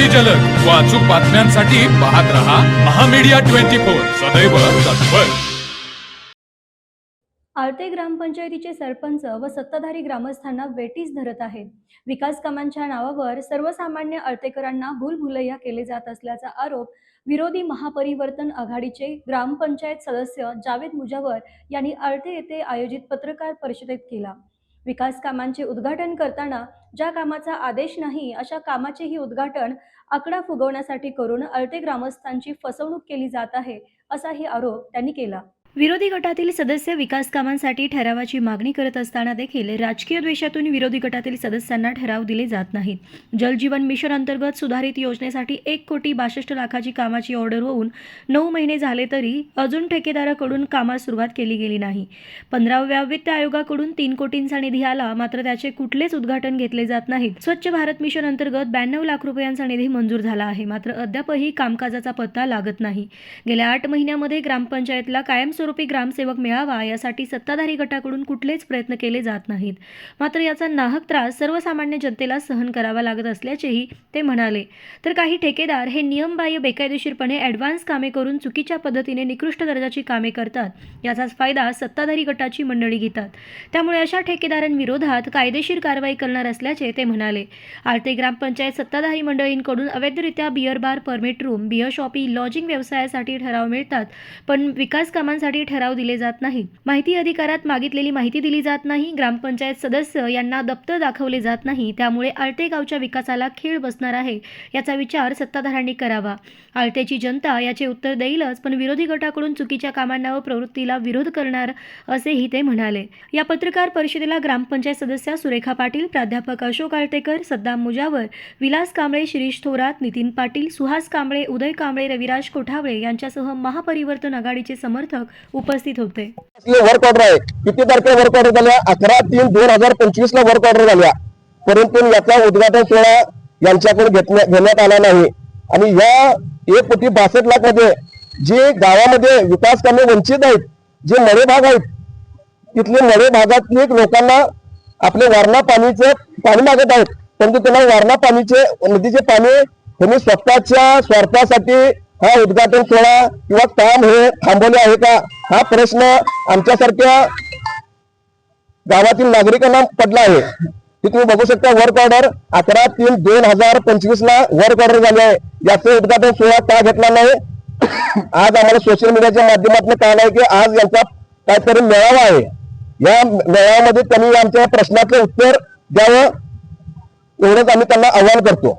अगदी जलद. व अचूक बातम्यांसाठी पाहत रहा महामीडिया ट्वेंटी फोर. सदैव तत्पर. आळते ग्रामपंचायतीचे सरपंच व सत्ताधारी ग्रामस्थांना वेटीस धरत आहेत विकास कामांच्या नावावर सर्वसामान्य आळतेकरांना भूलभुलैया केले जात असल्याचा आरोप विरोधी महापरिवर्तन आघाडीचे ग्रामपंचायत सदस्य जावेद मुजावर यांनी आळते येथे आयोजित पत्रकार परिषदेत केला. विकास कामांचे उद्घाटन करताना ज्या कामाचा आदेश नाही अशा कामाचेही उद्घाटन आकडा फुगवण्यासाठी करून अळते ग्रामस्थांची फसवणूक केली जात आहे असाही आरोप त्यांनी केला. विरोधी गटातील सदस्य विकास कामांसाठी ठरावाची मागणी करत असताना देखील राजकीय द्वेषातून विरोधी गटातील सदस्यांना ठराव दिले जात नाहीत. जलजीवन मिशन अंतर्गत सुधारित योजनेसाठी एक कोटी बासष्ट लाखाची कामाची ऑर्डर होऊन नऊ महिने झाले तरी अजून ठेकेदाराकडून कामास सुरुवात केली गेली नाही. पंधराव्या वित्त आयोगाकडून तीन कोटींचा निधी आला मात्र त्याचे कुठलेच उद्घाटन घेतले जात नाहीत. स्वच्छ भारत मिशन अंतर्गत ब्याण्णव लाख रुपयांचा निधी मंजूर झाला आहे मात्र अद्यापही कामकाजाचा पत्ता लागत नाही. गेल्या आठ महिन्यामध्ये ग्रामपंचायतला कायम कायमस्वरूपी ग्रामसेवक मिळावा यासाठी सत्ताधारी गटाकडून कुठलेच प्रयत्न केले जात नाहीत. मात्र याचा नाहक त्रास सर्वसामान्य जनतेला सहन करावा लागत असल्याचेही ते म्हणाले. तर काही ठेकेदार हे नियमबाह्य बेकायदेशीरपणे ॲडव्हान्स कामे करून चुकीच्या पद्धतीने निकृष्ट दर्जाची कामे करतात याचाच फायदा सत्ताधारी गटाची मंडळी घेतात. त्यामुळे अशा ठेकेदारांविरोधात कायदेशीर कारवाई करणार असल्याचे ते म्हणाले. आळते ग्रामपंचायत सत्ताधारी मंडळींकडून अवैधरित्या beer bar permit room beer shoppe lodging व्यवसायासाठी ठराव मिळतात पण विकास कामांसाठी ठराव दिले जात नाही. माहिती अधिकारात मागितलेली माहिती दिली जात नाही. ग्रामपंचायत सदस्य यांना दप्तर दाखवले जात नाही. त्यामुळे आळते गावच्या विकासाला खेळ बसणार आहे याचा विचार सत्ताधाऱ्यांनी करावा. आळतेची जनता याचे उत्तर देईलच पण विरोधी गटाकडून चुकीच्या कामांना व प्रवृत्तीला विरोध करणार असेही ते म्हणाले. या पत्रकार परिषदेला ग्रामपंचायत सदस्या सुरेखा पाटील प्राध्यापक अशोक आळतेकर सद्दाम मुजावर विलास कांबळे शिरीष थोरात नितीन पाटील सुहास कांबळे उदय कांबळे रविराज कोठावळे यांच्यासह महापरिवर्तन आघाडीचे समर्थक उपस्थित होते. वर्क ऑर्डर आहे. किती तारखेला वर्क ऑर्डर झाल्या? अकरा तीन दोन हजार पंचवीस ला वर्क ऑर्डर झाल्या. परंतु याचा उद्घाटन सोहळा यांच्याकडून घेण्यात आला नाही. आणि या एक कोटी बासष्ट लाखमध्ये जे गावामध्ये विकास कामे वंचित आहेत जे मळे भाग आहेत तिथले मळे भागातले लोकांना आपले वारणा पाणीचे पाणी मागत आहेत. परंतु त्यांना वारणा पाणीचे नदीचे पाणी त्यांनी स्वतःच्या स्वार्थासाठी हा उद्घाटन सोहळा किंवा काम हे थांबवले आहे का? हा प्रश्न आमच्यासारख्या गावातील नागरिकांना पडला आहे. की तुम्ही बघू शकता वर्क ऑर्डर अकरा तीन दोन हजार पंचवीस ला वर्क ऑर्डर झाले आहे. याचं उद्घाटन सोहळा का घेतला नाही? आज आम्हाला सोशल मीडियाच्या माध्यमातून कळलं आहे की आज यांचा काहीतरी मेळावा आहे. या मेळाव्यामध्ये त्यांनी आमच्या प्रश्नाचं उत्तर द्यावं एवढंच आम्ही त्यांना आव्हान करतो.